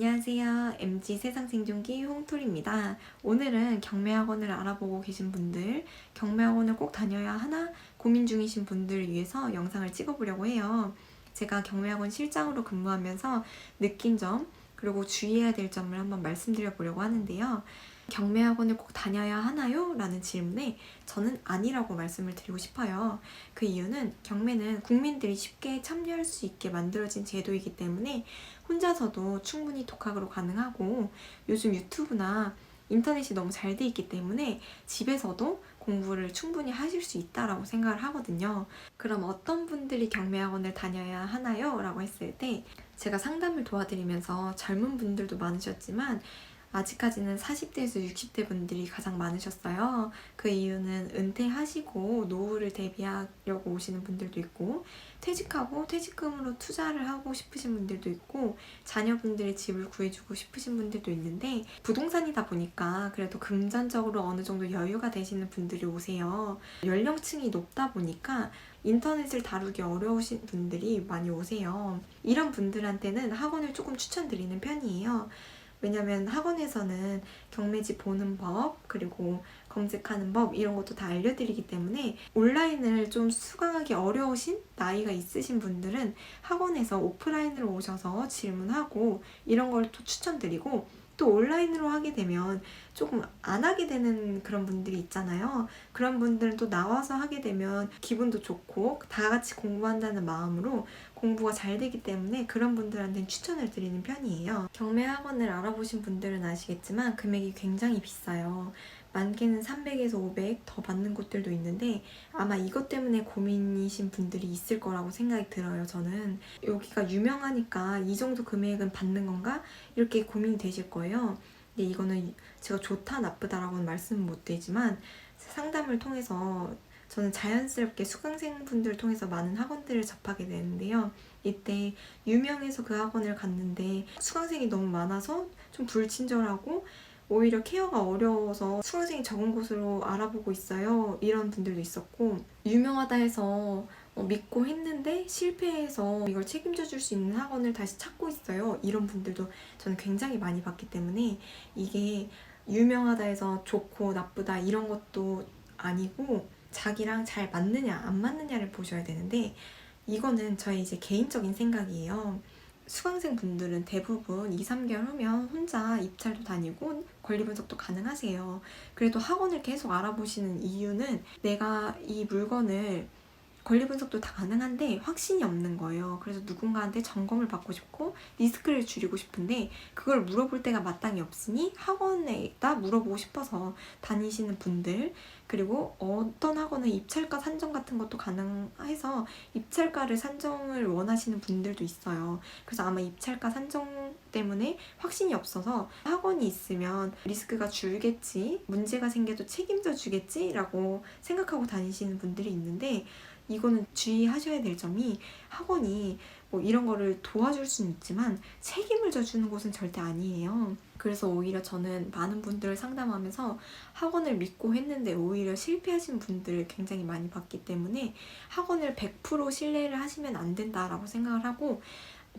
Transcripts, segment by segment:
안녕하세요. MG 세상 생존기 홍토리입니다. 오늘은 경매학원을 알아보고 계신 분들, 경매학원을 꼭 다녀야 하나 고민 중이신 분들을 위해서 영상을 찍어보려고 해요. 제가 경매학원 실장으로 근무하면서 느낀 점, 그리고 주의해야 될 점을 한번 말씀드려 보려고 하는데요. 경매학원을 꼭 다녀야 하나요? 라는 질문에 저는 아니라고 말씀을 드리고 싶어요. 그 이유는 경매는 국민들이 쉽게 참여할 수 있게 만들어진 제도이기 때문에 혼자서도 충분히 독학으로 가능하고 요즘 유튜브나 인터넷이 너무 잘 돼 있기 때문에 집에서도 공부를 충분히 하실 수 있다라고 생각을 하거든요. 그럼 어떤 분들이 경매학원을 다녀야 하나요? 라고 했을 때 제가 상담을 도와드리면서 젊은 분들도 많으셨지만 아직까지는 40대에서 60대 분들이 가장 많으셨어요. 그 이유는 은퇴하시고 노후를 대비하려고 오시는 분들도 있고, 퇴직하고 퇴직금으로 투자를 하고 싶으신 분들도 있고, 자녀분들의 집을 구해주고 싶으신 분들도 있는데, 부동산이다 보니까 그래도 금전적으로 어느 정도 여유가 되시는 분들이 오세요. 연령층이 높다 보니까 인터넷을 다루기 어려우신 분들이 많이 오세요. 이런 분들한테는 학원을 조금 추천드리는 편이에요. 왜냐면 학원에서는 경매지 보는 법, 그리고 검색하는 법, 이런 것도 다 알려드리기 때문에 온라인을 좀 수강하기 어려우신 나이가 있으신 분들은 학원에서 오프라인으로 오셔서 질문하고 이런 걸 또 추천드리고 또 온라인으로 하게 되면 조금 안 하게 되는 그런 분들이 있잖아요. 그런 분들은 또 나와서 하게 되면 기분도 좋고 다 같이 공부한다는 마음으로 공부가 잘 되기 때문에 그런 분들한테는 추천을 드리는 편이에요. 경매 학원을 알아보신 분들은 아시겠지만 금액이 굉장히 비싸요. 많게는 300에서 500 더 받는 곳들도 있는데 아마 이것 때문에 고민이신 분들이 있을 거라고 생각이 들어요. 저는 여기가 유명하니까 이 정도 금액은 받는 건가 이렇게 고민이 되실 거예요. 근데 이거는 제가 좋다 나쁘다라고는 말씀은 못 드리지만 상담을 통해서 저는 자연스럽게 수강생분들을 통해서 많은 학원들을 접하게 되는데요. 이때 유명해서 그 학원을 갔는데 수강생이 너무 많아서 좀 불친절하고 오히려 케어가 어려워서 수강생이 적은 곳으로 알아보고 있어요. 이런 분들도 있었고 유명하다 해서 어, 믿고 했는데 실패해서 이걸 책임져 줄 수 있는 학원을 다시 찾고 있어요. 이런 분들도 저는 굉장히 많이 봤기 때문에 이게 유명하다 해서 좋고 나쁘다 이런 것도 아니고 자기랑 잘 맞느냐 안 맞느냐를 보셔야 되는데 이거는 저의 이제 개인적인 생각이에요. 수강생 분들은 대부분 2, 3개월 후면 혼자 입찰도 다니고 권리 분석도 가능하세요. 그래도 학원을 계속 알아보시는 이유는 내가 이 물건을 권리 분석도 다 가능한데 확신이 없는 거예요. 그래서 누군가한테 점검을 받고 싶고 리스크를 줄이고 싶은데 그걸 물어볼 때가 마땅히 없으니 학원에다 물어보고 싶어서 다니시는 분들 그리고 어떤 학원은 입찰가 산정 같은 것도 가능해서 입찰가를 산정을 원하시는 분들도 있어요. 그래서 아마 입찰가 산정 때문에 확신이 없어서 학원이 있으면 리스크가 줄겠지, 문제가 생겨도 책임져 주겠지라고 생각하고 다니시는 분들이 있는데 이거는 주의하셔야 될 점이 학원이 뭐 이런 거를 도와줄 수는 있지만 책임을 져주는 곳은 절대 아니에요. 그래서 오히려 저는 많은 분들을 상담하면서 학원을 믿고 했는데 오히려 실패하신 분들을 굉장히 많이 봤기 때문에 학원을 100% 신뢰를 하시면 안 된다라고 생각을 하고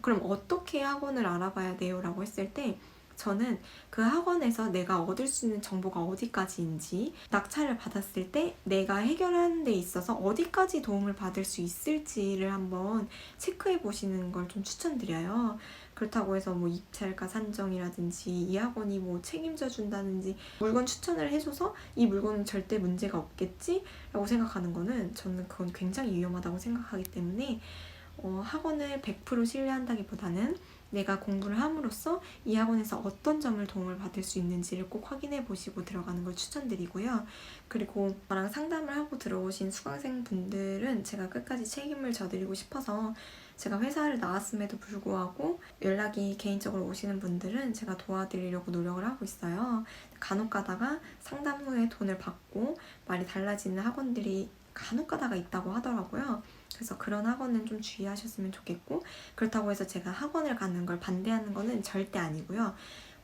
그럼 어떻게 학원을 알아봐야 돼요? 라고 했을 때 저는 그 학원에서 내가 얻을 수 있는 정보가 어디까지인지 낙찰을 받았을 때 내가 해결하는 데 있어서 어디까지 도움을 받을 수 있을지를 한번 체크해 보시는 걸 좀 추천드려요. 그렇다고 해서 뭐 입찰가 산정이라든지 이 학원이 뭐 책임져 준다든지 물건 추천을 해줘서 이 물건은 절대 문제가 없겠지라고 생각하는 거는 저는 그건 굉장히 위험하다고 생각하기 때문에 어, 학원을 100% 신뢰한다기보다는 내가 공부를 함으로써 이 학원에서 어떤 점을 도움을 받을 수 있는지를 꼭 확인해 보시고 들어가는 걸 추천드리고요. 그리고 저랑 상담을 하고 들어오신 수강생 분들은 제가 끝까지 책임을 져드리고 싶어서 제가 회사를 나왔음에도 불구하고 연락이 개인적으로 오시는 분들은 제가 도와드리려고 노력을 하고 있어요. 간혹 가다가 상담 후에 돈을 받고 말이 달라지는 학원들이 간혹 가다가 있다고 하더라고요. 그래서 그런 학원은 좀 주의하셨으면 좋겠고 그렇다고 해서 제가 학원을 가는 걸 반대하는 거는 절대 아니고요.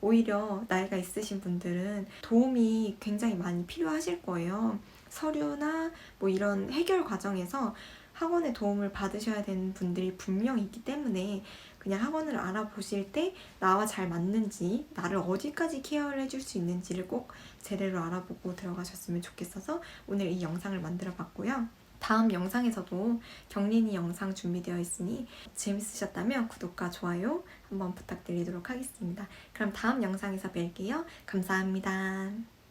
오히려 나이가 있으신 분들은 도움이 굉장히 많이 필요하실 거예요. 서류나 뭐 이런 해결 과정에서 학원의 도움을 받으셔야 되는 분들이 분명히 있기 때문에 그냥 학원을 알아보실 때 나와 잘 맞는지, 나를 어디까지 케어를 해줄 수 있는지를 꼭 제대로 알아보고 들어가셨으면 좋겠어서 오늘 이 영상을 만들어 봤고요. 다음 영상에서도 경린이 영상 준비되어 있으니 재밌으셨다면 구독과 좋아요 한번 부탁드리도록 하겠습니다. 그럼 다음 영상에서 뵐게요. 감사합니다.